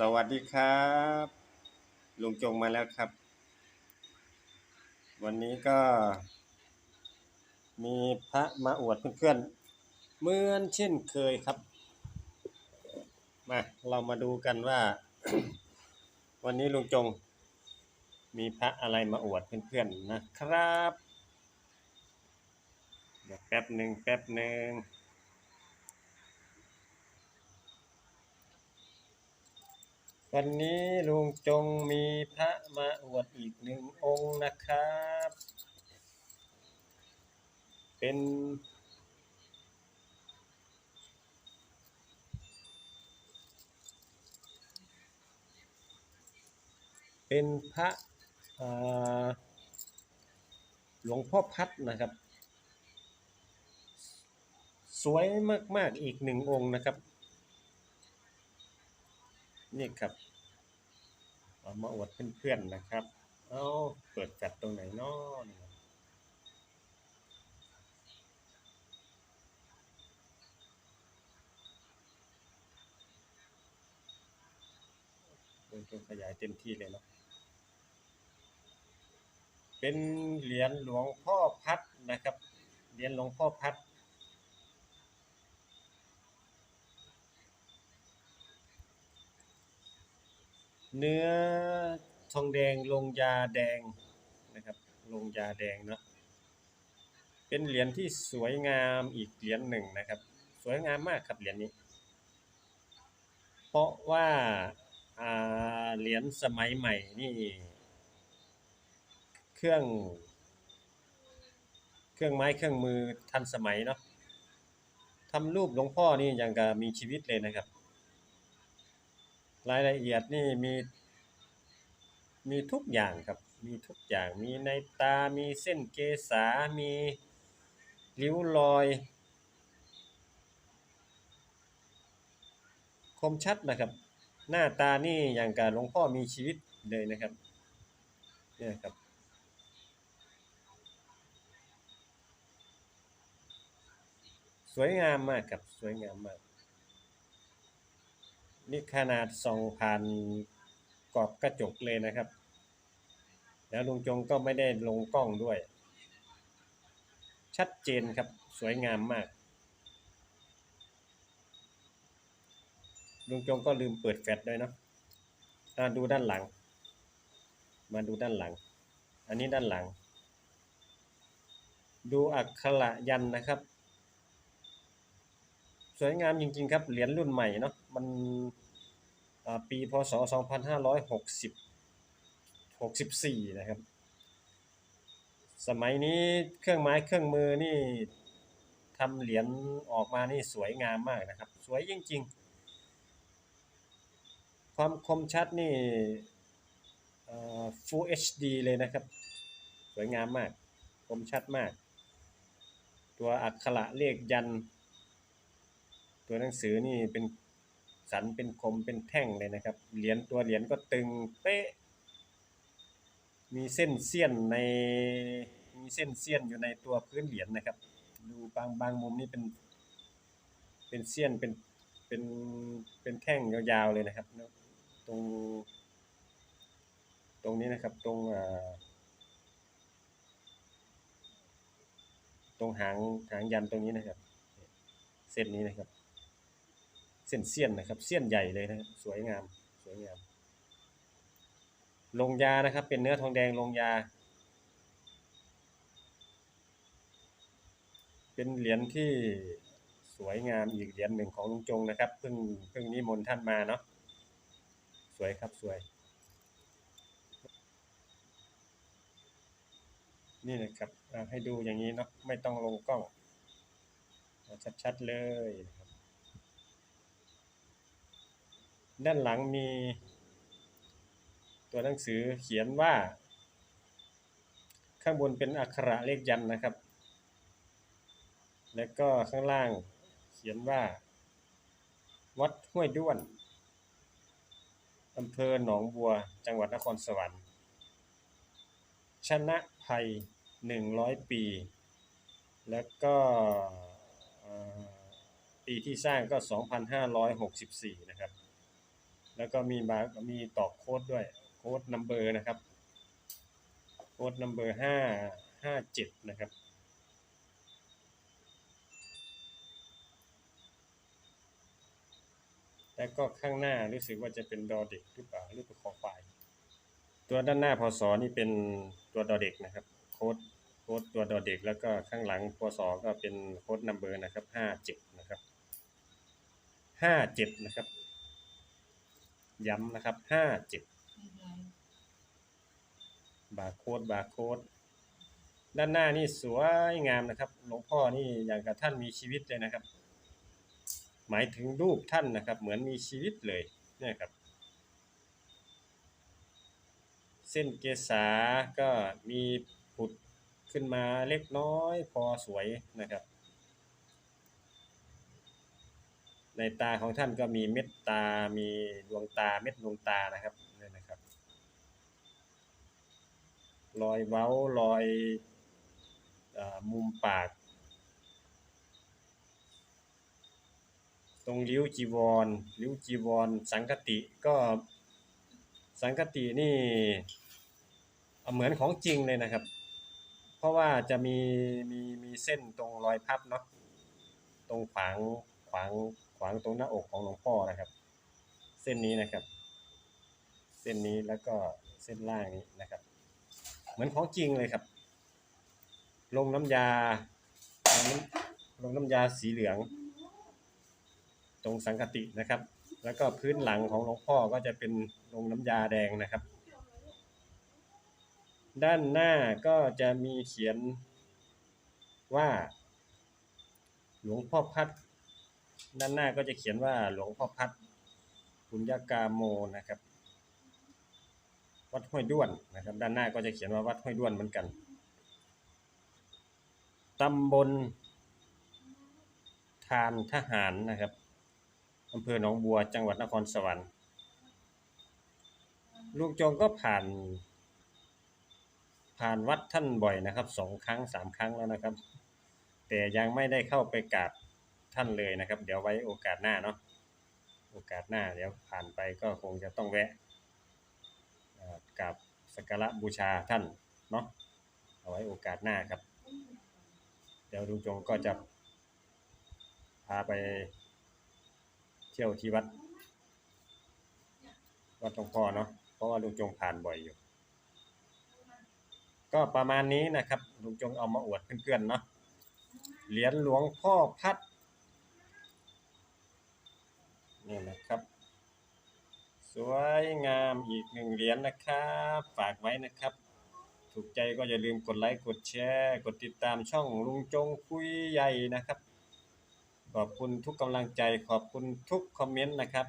สวัสดีครับ ลุงจงมาแล้วครับ วันนี้ก็ มีพระมาอวดเพื่อนๆเหมือนเช่นเคยครับ มาเรามาดูกันว่า วันนี้ลุงจง มีพระอะไรมาอวดเพื่อนๆนะครับ เดี๋ยวแป๊บหนึ่งแป๊บหนึ่ง วันนี้ลุงจงมีพระมาอวดอีกหนึ่งองค์นะครับ เป็น เป็นพระหลวงพ่อพัดนะครับ สวยมาก ๆ อีกหนึ่งองค์นะครับ นี่ครับเอามาอวดเพื่อนๆนะครับ เอาเปิดจัดตรงไหนเนาะนี่ครับเปิดขยายเต็มที่เลยเนาะเป็นเหรียญหลวงพ่อพัดนะครับ เหรียญหลวงพ่อพัด เนื้อทองแดงลงยาแดงนะครับ ลงยาแดงเนาะเป็นเหรียญที่สวยงามอีกเหรียญหนึ่งนะครับ สวยงามมากครับเหรียญนี้ เพราะว่าเหรียญสมัยใหม่นี่ เครื่อง เครื่องไม้เครื่องมือทันสมัยเนาะทำรูปหลวงพ่อนี่ยังกับมีชีวิตเลยนะครับ รายละเอียดนี่มี มีทุกอย่างครับ มีทุกอย่าง มีในตา มีเส้นเกษา มีริ้วรอย คมชัดนะครับ หน้าตานี่อย่างกับหลวงพ่อมีชีวิตเลยนะครับ เนี่ยครับสวยงามมากครับ สวยงามมาก นี่ขนาดส่องผ่านกรอบกระจกเลยนะครับ แล้วลุงจงก็ไม่ได้ลงกล้องด้วย ชัดเจนครับสวยงามมาก ลุงจงก็ลืมเปิดแฟลชด้วยเนาะอ่าดูด้านหลัง มาดูด้านหลัง อันนี้ด้านหลัง ดูอักขระยันนะครับ สวยงามจริง ๆ ครับ เหรียญรุ่นใหม่เนาะมันอ่าปีพศ 2560 64 นะครับ สมัยนี้เครื่องไม้เครื่องมือนี่ทำเหรียญออกมานี่สวยงามมากนะครับ สวยจริง ๆ ความคมชัดนี่ Full HD เลยนะครับ สวยงามมาก คมชัดมาก ตัวอักขระเลขยันต์ ตัวหนังสือนี่เป็นสันเป็นคมเป็นแท่งเลยนะครับ เหรียญตัวเหรียญก็ตึงเป๊ะ มีเส้นเสี้ยนในมีเส้นเสี้ยนอยู่ในตัวพื้นเหรียญนะครับ ดูบางบางมุมนี่เป็น เป็นเสี้ยนเป็นเป็นเป็นแท่งยาวๆเลยนะครับ ตรง ตรงนี้นะครับตรงอ่าตรงหางหางยันตรงนี้นะครับ เส้นนี้นะครับ ส้นเสี้ยนนะครับ เสี้ยนใหญ่เลยนะครับ สวยงาม สวยงาม ลงยานะครับ เป็นเนื้อทองแดงลงยา เป็นเหรียญที่สวยงามอีกเหรียญหนึ่งของลุงจงนะครับ เพิ่งเพิ่งนิมนต์ท่านมาเนาะ สวยครับสวย นี่นะครับให้ดูอย่างนี้เนาะ ไม่ต้องลงกล้อง ชัดๆเลยนะครับ ด้านหลังมี ตัวหนังสือเขียนว่า ข้างบนเป็นอักขระเลขยันนะครับ แล้วก็ข้างล่างเขียนว่า วัดห้วยด้วนอำเภอหนองบัว จังหวัดนครสวรรค์ ชนะภัยหนึ่งร้อยปี แล้วก็ปีที่สร้างก็ 2,564 นะครับ แล้วก็มีบามีตอกโค้ดด้วย โค้ดนัมเบอร์นะครับ โค้ดนัมเบอร์ห้าห้าเจ็ดนะครับ แล้วก็ข้างหน้ารู้สึกว่าจะเป็นดอเด็กหรือเปล่าหรือเป็นคอควาย ตัวด้านหน้าพศนี่เป็นตัวดอเด็กนะครับ โค้ดโค้ดตัวดอเด็ก แล้วก็ข้างหลังพศก็เป็นโค้ดนัมเบอร์นะครับห้าเจ็ดนะครับห้าเจ็ดนะครับ ย้ำนะครับห้าเจ็ดบาร์โค้ดบาร์โค้ดด้านหน้านี่สวยงามนะครับ หลวงพ่อนี่อย่างกับท่านมีชีวิตเลยนะครับ หมายถึงรูปท่านนะครับ เหมือนมีชีวิตเลยเนี่ยครับ เส้นเกษาก็มีผุดขึ้นมาเล็กน้อยพอสวยนะครับ ในตาของท่านก็มีเม็ดตา มีดวงตาเม็ดดวงตานะครับนี่นะครับ รอยเว้ารอยอมุมปาก ตรงริ้วจีวรริ้วจีวร สังกติก็สังกตินี่เหมือนของจริงเลยนะครับ เพราะว่าจะมีมีมีเส้นตรงรอยพับเนาะตรงขวางางขวางตรงหน้าอกของหลวงพ่อนะครับ เส้นนี้นะครับ เส้นนี้แล้วก็เส้นล่างนี้นะครับ เหมือนของจริงเลยครับ ลงน้ำยา ลงน้ำลงน้ำยาสีเหลือง ตรงสังกตินะครับ แล้วก็พื้นหลังของหลวงพ่อก็จะเป็นลงน้ำยาแดงนะครับ ด้านหน้าก็จะมีเขียนว่าหลวงพ่อพัด ด้านหน้าก็จะเขียนว่าหลวงพ่อพัดปุญญากาโมนะครับ วัดห้วยด้วนนะครับ ด้านหน้าก็จะเขียนว่าวัดห้วยด้วนเหมือนกันตำบลทานทหารนะครับอำเภอหนองบัวจังหวัดนครสวรรค์ลุงจงก็ผ่าน ผ่านวัดท่านบ่อยนะครับสองครั้งสามครั้งแล้วนะครับ แต่ยังไม่ได้เข้าไปกราบ ท่านเลยนะครับ เดี๋ยวไว้โอกาสหน้าเนาะโอกาสหน้าเดี๋ยวผ่านไปก็คงจะต้องแวะกราบสักการะบูชาท่านเนาะเอาไว้โอกาสหน้าครับ เดี๋ยวลุงจงก็จะพาไปเที่ยวที่วัด วัดหลวงพ่อเนาะเพราะว่าลุงจงผ่านบ่อยอยู่ ก็ประมาณนี้นะครับลุงจงเอามาอวดเพื่อนๆเนาะเหรียญหลวงพ่อพัด นี่นะครับ สวยงามอีกหนึ่งเหรียญนะครับ ฝากไว้นะครับ ถูกใจก็อย่าลืมกดไลค์กดแชร์กดติดตามช่องลุงจงคุยใหญ่นะครับ ขอบคุณทุกกำลังใจขอบคุณทุกคอมเมนต์นะครับ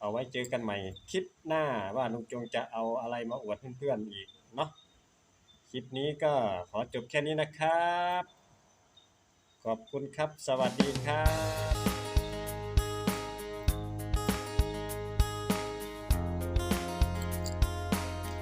เอาไว้เจอกันใหม่คลิปหน้าว่าลุงจงจะเอาอะไรมาอวดเพื่อนๆอีกเนาะคลิปนี้ก็ขอจบแค่นี้นะครับ ขอบคุณครับ สวัสดีครับ